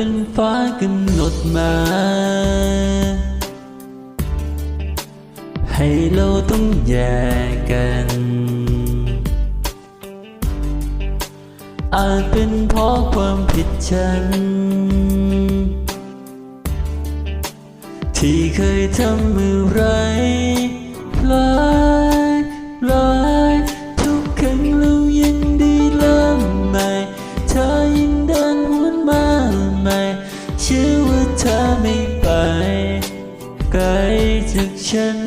เป็นฟ้ากำหนดมา ให้เราต้องแยกกัน อาจเป็นเพราะความผิดฉัน ที่เคยทำมือไร จากฉัน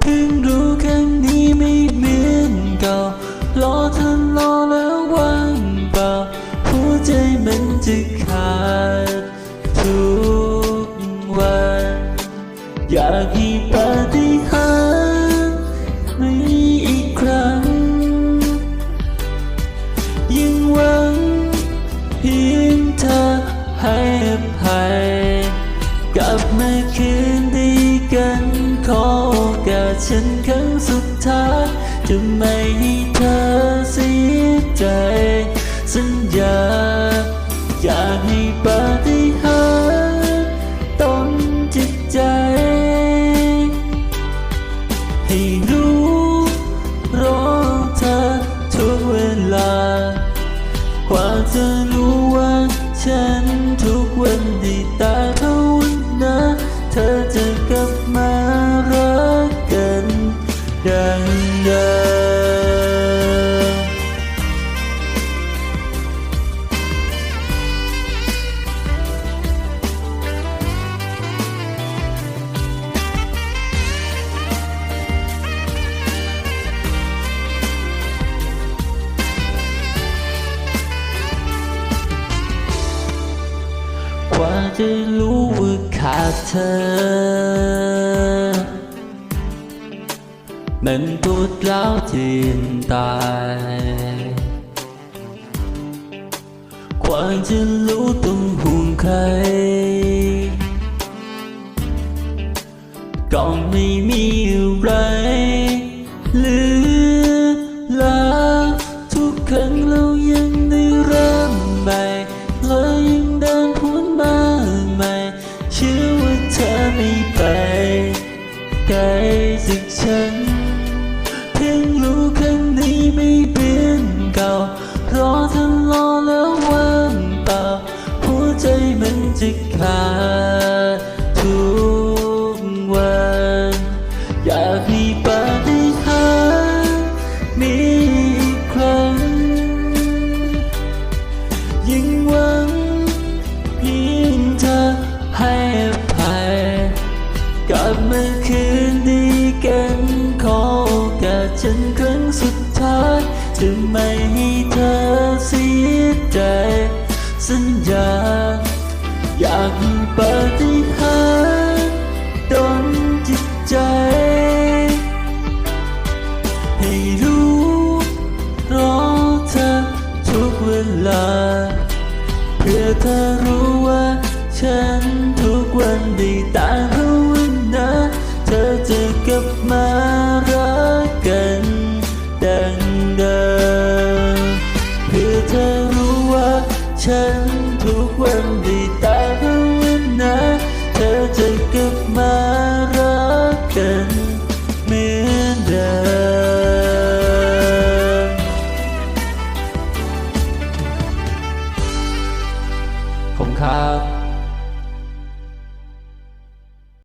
เพิ่งรู้ครั้งนี้ไม่เหมือนเก่ารอเธอรอแล้วว่างเปล่าหัวใจมันจะขาดทุกวันอยากให้ปาฏิหาริย์มีอีกครั้ง ยิ่งหวังเพียงเธอให้ ฉันครั้งสุดท้ายจะไม่ให้เธอเสียใจ กว่าจะรู้ว่าขาดเธอ มันปวดร้วจีนตายกว่าจะรู้ต้องห่วงใคร ก็ไม่มีอะไรเหลือแล้ว เก่ารอเธอรอแล้วว่างเปล่าหัวใจมันจะขาดทุกวัน อยากให้ปาฏิหาริย์มีอีกครั้ง ยิ่งหวังเพียงเธอให้อภัยกลับมาคืนดีกันขอโอกาสฉัน จะไม่ให้เธอเสียใจ สัญญา อยากปาฏิหาริย์ดนจิตใจ ให้รู้รอเธอทุกเวลา เพื่อเธอรู้ว่าฉัน ฉันทุกวันได้ตามภาวนาเธอจะกลับมารักกันเหมือนเดิมผมครับ